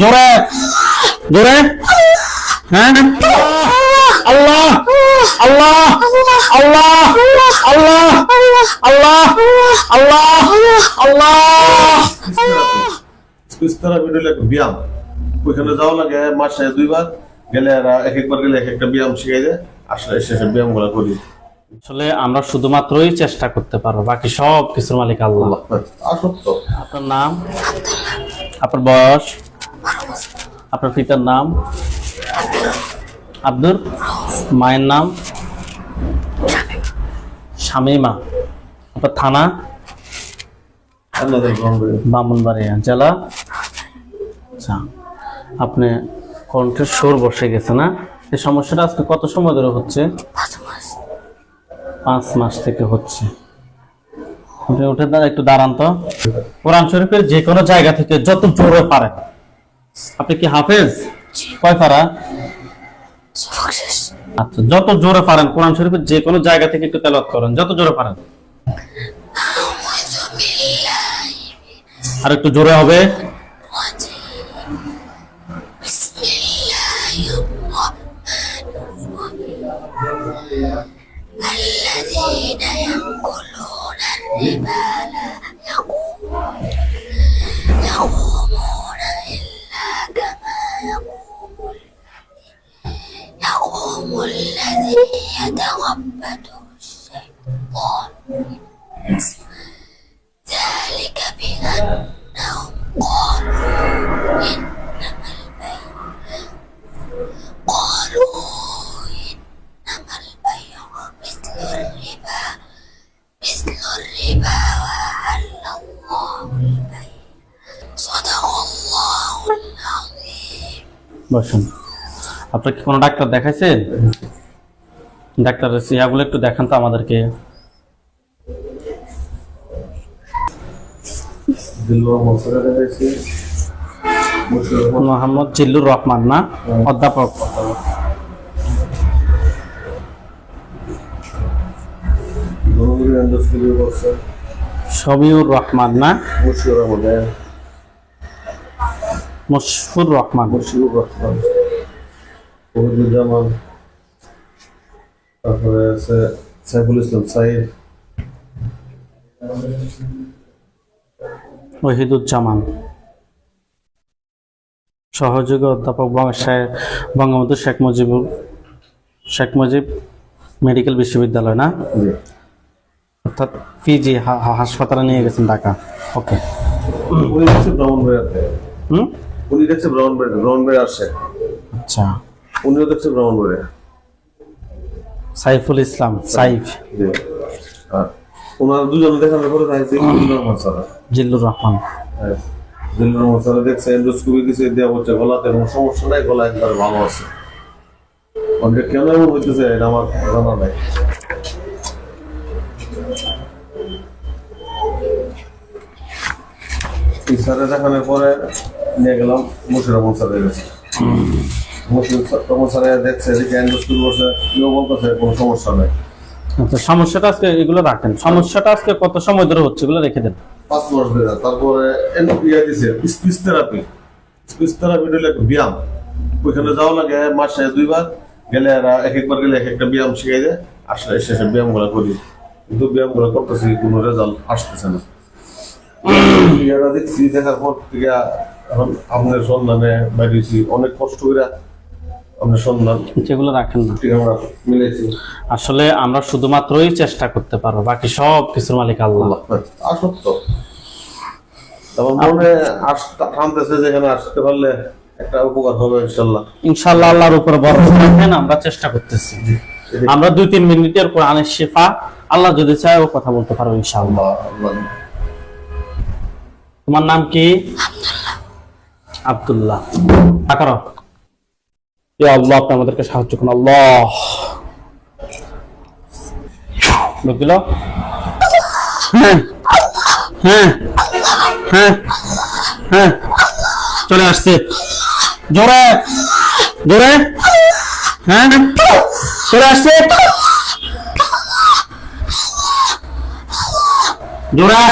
জোরে। জোরে। হ্যাঁ? আল্লাহ! আল্লাহ! আল্লাহ! আল্লাহ! আল্লাহ! আল্লাহ! আল্লাহ! থেরাপি হলো একটা ব্যায়াম। ওইখানে যাওয়া লাগে মাসে দুইবার গেলে এরা এক একবার গেলে এক একটা ব্যায়াম শিখাই দেয় আসলে শেষে ব্যায়ামগুলা করি। আসলে আমরা শুধুমাত্রই চেষ্টা করতে পারব বাকি সব কিছুর মালিক আল্লাহ। আপনার নাম? আপনার বয়স? আপনার পিতার নাম? আব্দুর? মায়ের নাম? শামিমা। আপনার থানা? বামনবাড়িয়া জেলা। আচ্ছা আপনি কণ্ঠের সুর বসে গেছে না? এই সমস্যাটা আজকে কত সময় ধরে হচ্ছে? পাঁচ মাস থেকে হচ্ছে। উঠে দাঁড়া একটু দাঁড়ান তো। কোরআন শরীফের যে কোনো জায়গা থেকে যত জোরে পারেন। আপনি কি হাফেজ? কয় পারা আচ্ছা যত জোরে পারেন কোরআন শরীফের যে কোনো জায়গা থেকে একটু তেলত করেন, যত জোরে পারেন। আর একটু জোরে হবে। বসুন। আপনার কি কোনো ডাক্তার দেখাইছেন? ডাক্তারের ইয়াগুলো একটু দেখান তো আমাদেরকে। মোহাম্মদ জিল্লুর রহমান না? অধ্যাপক। শবিউর রহমান না? মশফুর রহমান। মুশকিল রহমান। তারপরে আছে সাইফুল ইসলাম সাইফ। ওহিদুজ্জামান। সহযোগী অধ্যাপক বঙ্গবন্ধু শেখ মুজিবুর শেখ মুজিব মেডিকেল বিশ্ববিদ্যালয় না? অর্থাৎ পিজি হাসপাতালে নিয়ে গেছেন ঢাকা। ওকে। ব্রাহ্মণবাড়িয়াতে হুম? উনি দেখছে ব্রাহ্মণবাড়িয়া ব্রাহ্মণবাড়িয়া আসে আচ্ছা। উনিও দেখছে ব্রাহ্মণবাড়িয়া সাইফুল ইসলাম সাইফ। ওনারা দুজনে দেখানোর পরে দিলুর রহমান স্যার। জিল্লুর রহমান। হ্যাঁ দিলুর রহমান স্যার দেখছে এন্ডোস্কোপি দিছে দেওয়া হচ্ছে গলাতে কোনো সমস্যা নাই গলা একবার ভালো আছে। অনেক কেন এমন হইতেছে এটা আমার জানা নাই। এই স্যারে দেখানোর পরে নিয়ে গেলাম মুশির রহমান স্যারের কাছে। মুশির রহমান স্যারে দেখছে যে এন্ডোস্কোপি বসে কেউ বলতেছে কোনো সমস্যা নাই। আচ্ছা সমস্যাটা আজকে এগুলো রাখেন। সমস্যাটা আজকে কত সময় ধরে হচ্ছে এগুলো রেখে দেন? পাঁচ মাস ধরে। তারপরে এন- ইয়া দিছে স্পিচ থেরাপি স্পিচ থেরাপি হলো একটা ব্যায়াম। ওইখানে যাওয়া লাগে মাসে দুইবার গেলে এরা এক একবার গেলে এক একটা ব্যায়াম শিখাই দেয় আসলে শেষে ব্যায়ামগুলা করি। কিন্তু ব্যায়ামগুলা করতেছি কোনো রেজাল্ট আসতেছে না। দেখছি দেখার পর থেকে এখন আপনার সন্ধানে বাইরেছি। অনেক কষ্ট করে আপনার সন্ধান যেগুলো রাখেন না। আমরা মিলেছি আসলে আমরা শুধুমাত্রই চেষ্টা করতে পারব বাকি সব কিছুর মালিক আল্লাহ। আসত্য তারপর মনে আসতে টানতেছে যেখানে আসতে পারলে একটা উপকার হবে ইনশাল্লাহ ইনশাল্লাহ আল্লাহর উপরে ভরসা রাখেন আমরা চেষ্টা করতেছি। আমরা দুই তিন মিনিটের কোরআনের শেফা আল্লাহ যদি চায় ও কথা বলতে পারব ইনশাআল্লাহ। আল্লাহ। তোমার নাম কি? আব্দুল্লাহ। আকার আল্লাহ, আপনি আমাদেরকে সাহায্য করুন। আল্লাহ। বুঝল হ্যাঁ। হ্যাঁ। হ্যাঁ। হ্যাঁ। চলে আসছে। জোরে। জোরে। হ্যাঁ। চলে আসছে। জোরে।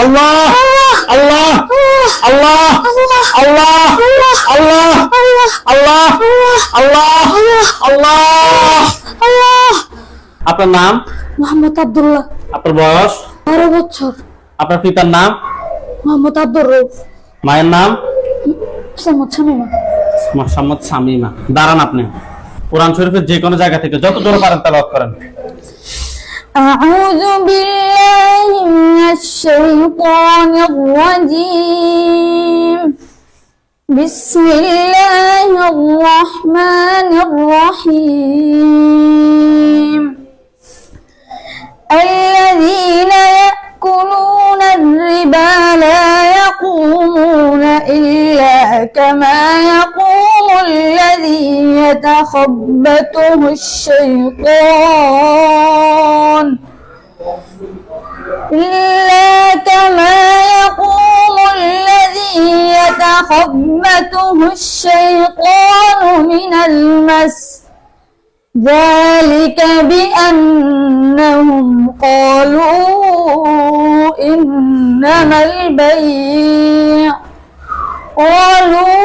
আল্লাহ আল্লাহ আল্লাহ আল্লাহ আল্লাহ আল্লাহ আল্লাহ আল্লাহ। আল্লাহ আপনার নাম? মোহাম্মদ আব্দুল্লাহ। আপনার বয়স? বারো বছর। আপনার পিতার নাম? মোহাম্মদ আব্দুর রৌফ মায়ের নাম? মোহাম্মদ শামিমা। মোহাম্মদ শামিমা। দাঁড়ান আপনি। কোরআন শরীফের যে কোনো জায়গা থেকে যত জোরে পারেন তেলাওয়াত করেন। أعوذ بالله من الشيطان الرجيم. بسم الله الرحمن الرحيم. الذين يأكلون الربا لا يقومون إلا كما يقوم الذي يتخبطه الشيطان. إلا كما يقوم الذي يتخبطه الشيطان من المس. ذلك بأنهم قالوا إنما البيع. قالوا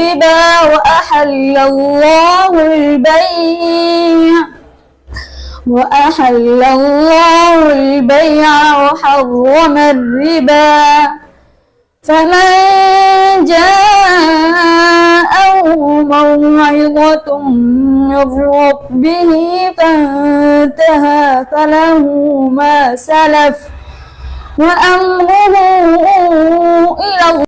الربا وأحل الله البيع. وأحل الله البيع وحرم الربا. فمن جاءه موعظة من ربه فانتهى فله ما سلف. وأمره إلى الله